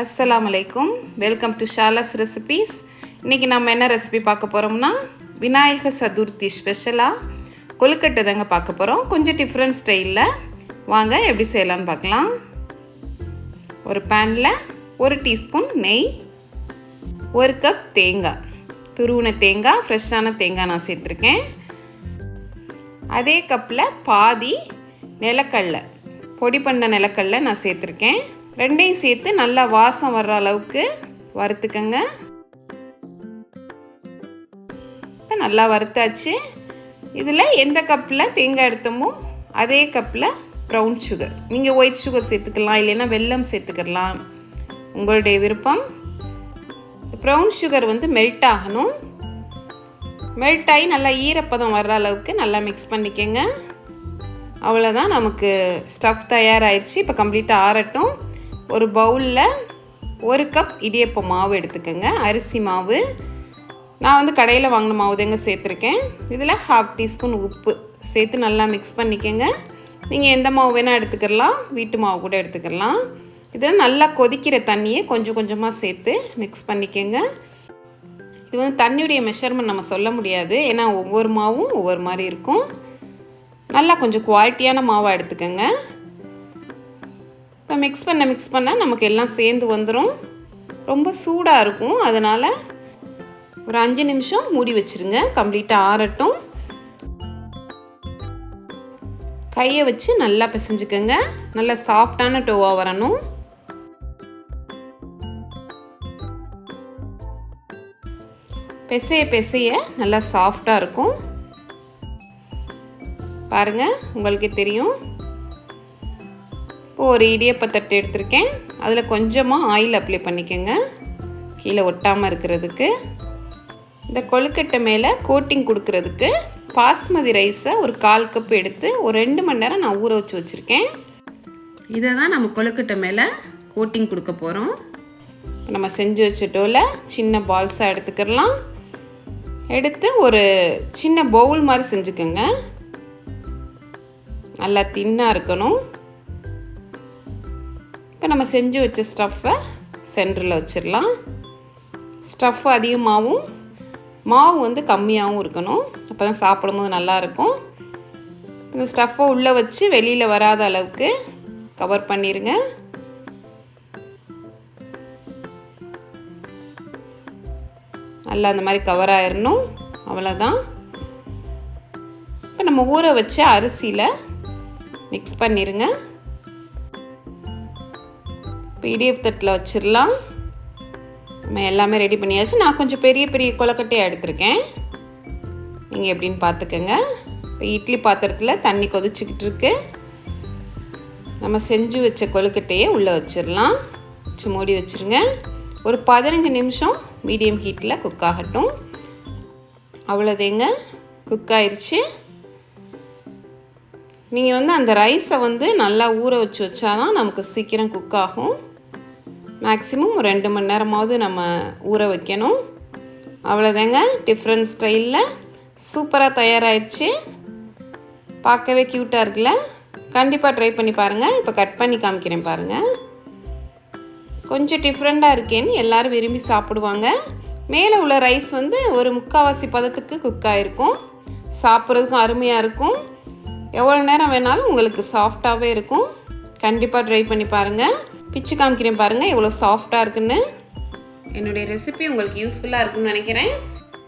அஸ்லாம் அலைக்கும். Welcome to ஷாலாஸ் recipes இன்றைக்கி நம்ம என்ன ரெசிபி பார்க்க போகிறோம்னா விநாயக சதுர்த்தி ஸ்பெஷலாக கொழுக்கட்டை தாங்க பார்க்க போகிறோம் கொஞ்சம் டிஃப்ரெண்ட் ஸ்டைலில் வாங்க எப்படி செய்யலான்னு பார்க்கலாம். ஒரு பேனில் ஒரு டீஸ்பூன் நெய் ஒரு கப் தேங்காய். துருவின தேங்காய் ஃப்ரெஷ்ஷான தேங்காய் நான் சேர்த்துருக்கேன். அதே கப்பில் பாதி நிலக்கடலை. பொடி பண்ண நிலக்கடலை நான் சேர்த்துருக்கேன். ரெண்டையும் சேர்த்து நல்லா வாசம் வர்ற அளவுக்கு வறுத்துக்கங்க. இப்போ நல்லா வறுத்தாச்சு. இதில் எந்த கப்பில் தேங்காய் எடுத்தோமோ அதே கப்பில் ப்ரௌன் சுகர் நீங்கள் ஒயிட் சுகர் சேர்த்துக்கலாம் இல்லைன்னா வெல்லம் சேர்த்துக்கலாம். உங்களுடைய விருப்பம். ப்ரௌன் சுகர் வந்து மெல்ட் ஆகணும். மெல்ட் ஆகி நல்லா ஈரப்பதம் வர்ற அளவுக்கு நல்லா மிக்ஸ் பண்ணிக்கோங்க. அவ்வளோதான் நமக்கு ஸ்டஃப் தயாராகிடுச்சு இப்போ கம்ப்ளீட்டாக ஆறட்டும். ஒரு பவுலில் ஒரு கப் இடியப்ப மாவு எடுத்துக்கோங்க. அரிசி மாவு. நான் வந்து கடையில் வாங்கின மாவு தாங்க சேர்த்துருக்கேன். இதில் ஹாஃப் டீஸ்பூன் உப்பு சேர்த்து நல்லா மிக்ஸ் பண்ணிக்கோங்க. நீங்கள் எந்த மாவு வேணால் எடுத்துக்கலாம். வீட்டு மாவு கூட எடுத்துக்கலாம். இதில் நல்லா கொதிக்கிற தண்ணியை கொஞ்சம் கொஞ்சமாக சேர்த்து மிக்ஸ் பண்ணிக்கோங்க. இது வந்து தண்ணியுடைய மெஷர்மெண்ட் நம்ம சொல்ல முடியாது. ஏன்னா ஒவ்வொரு மாவும் ஒவ்வொரு மாதிரி இருக்கும். நல்லா கொஞ்சம் குவாலிட்டியான மாவாக எடுத்துக்கோங்க. இப்போ மிக்ஸ் பண்ண மிக்ஸ் பண்ண நமக்கு எல்லாம் சேர்ந்து வந்துடும் ரொம்ப சூடாக இருக்கும். அதனால் ஒரு அஞ்சு நிமிஷம் மூடி வச்சுருங்க. கம்ப்ளீட்டாக ஆறட்டும். கையை வச்சு நல்லா பிசைஞ்சுக்கோங்க. நல்லா சாஃப்டான டோவாக வரணும். பெசைய பெசைய நல்லா சாஃப்டாக இருக்கும். பாருங்கள் உங்களுக்கே தெரியும். ஒரு ஒரு இடியப்பத்தட்டு எடுத்திருக்கேன். அதில் கொஞ்சமாக ஆயில் அப்ளை பண்ணிக்கோங்க. கீழே ஒட்டாமல் இருக்கிறதுக்கு. இந்த கொழுக்கட்டை மேலே கோட்டிங் கொடுக்கறதுக்கு பாஸ்மதி ரைஸை ஒரு கால் கப் எடுத்து ஒரு ரெண்டு மணி நேரம் நான் ஊற வச்சு வச்சுருக்கேன். இதை தான் நம்ம கொழுக்கட்டை மேலே கோட்டிங் கொடுக்க போகிறோம் இப்போ நம்ம செஞ்சு வச்சுட்டோல சின்ன பால்ஸாக எடுத்துக்கிறலாம் எடுத்து ஒரு சின்ன பவுல் மாதிரி செஞ்சுக்கோங்க. நல்லா தின்னாக இருக்கணும். நம்ம செஞ்சு வச்ச ஸ்டஃப்பை சென்டரில் வச்சிடலாம் ஸ்டஃப் அதிகமாகவும் மாவு வந்து கம்மியாகவும் இருக்கணும். அப்போ தான் சாப்பிடும்போது நல்லாயிருக்கும் இந்த ஸ்டஃப்பை உள்ளே வச்சு வெளியில் வராத அளவுக்கு கவர் பண்ணிடுங்க நல்லா அந்த மாதிரி கவர் ஆயிடணும் அவ்வளோதான் இப்போ நம்ம ஊற வச்ச அரிசியில் மிக்ஸ் பண்ணிடுங்க பிடிஎஃப் தட்டில் வச்சிடலாம் நம்ம எல்லாமே ரெடி பண்ணியாச்சு. நான் கொஞ்சம் பெரிய பெரிய கொலக்கட்டையாக எடுத்திருக்கேன். நீங்கள் எப்படின்னு பார்த்துக்கோங்க இப்போ இட்லி பாத்திரத்தில் தண்ணி கொதிச்சுக்கிட்டு இருக்கு. நம்ம செஞ்சு வச்ச கொழுக்கட்டையை உள்ளே வச்சிடலாம் வச்சு மூடி வச்சுருங்க. ஒரு பதினஞ்சு நிமிஷம் மீடியம் ஹீட்டில் குக் ஆகட்டும். அவ்வளோதேங்க. குக் ஆயிடுச்சு நீங்கள் வந்து அந்த ரைஸை வந்து நல்லா ஊற வச்சு வச்சாதான் நமக்கு சீக்கிரம் குக் ஆகும். மேக்ஸிமம் ஒரு ரெண்டு மணி நேரமாவது நம்ம ஊற வைக்கணும். அவ்வளோதாங்க டிஃப்ரெண்ட் ஸ்டைலில் சூப்பராக தயாராகிடுச்சு பார்க்கவே க்யூட்டாக இருக்குல்ல? கண்டிப்பாக ட்ரை பண்ணி பாருங்கள் இப்போ கட் பண்ணி காமிக்கிறேன் பாருங்கள் கொஞ்சம் டிஃப்ரெண்ட்டாக இருக்கேன்னு எல்லோரும் விரும்பி சாப்பிடுவாங்க. மேலே உள்ள ரைஸ் வந்து ஒரு முக்கால்வாசி பதத்துக்கு குக் ஆகிருக்கும் சாப்பிட்றதுக்கும் அருமையாக இருக்கும். எவ்வளோ நேரம் வேணாலும் உங்களுக்கு சாஃப்டாகவே இருக்கும். கண்டிப்பாக ட்ரை பண்ணி பாருங்கள் பிச்சு காமிக்கிறேன் பாருங்கள் எவ்வளோ சாஃப்டாக இருக்குன்னு. என்னுடைய ரெசிபி உங்களுக்கு யூஸ்ஃபுல்லாக இருக்குன்னு நினைக்கிறேன்.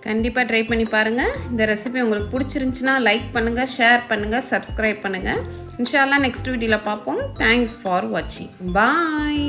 கண்டிப்பாக ட்ரை பண்ணி பாருங்கள் இந்த ரெசிபி உங்களுக்கு பிடிச்சிருந்துச்சின்னா லைக் பண்ணுங்கள் ஷேர் பண்ணுங்கள் சப்ஸ்கிரைப் பண்ணுங்கள் இன்ஷால்லாம் நெக்ஸ்ட் வீடியோவில் பார்ப்போம். தேங்க்ஸ் ஃபார் வாட்சிங் பாய்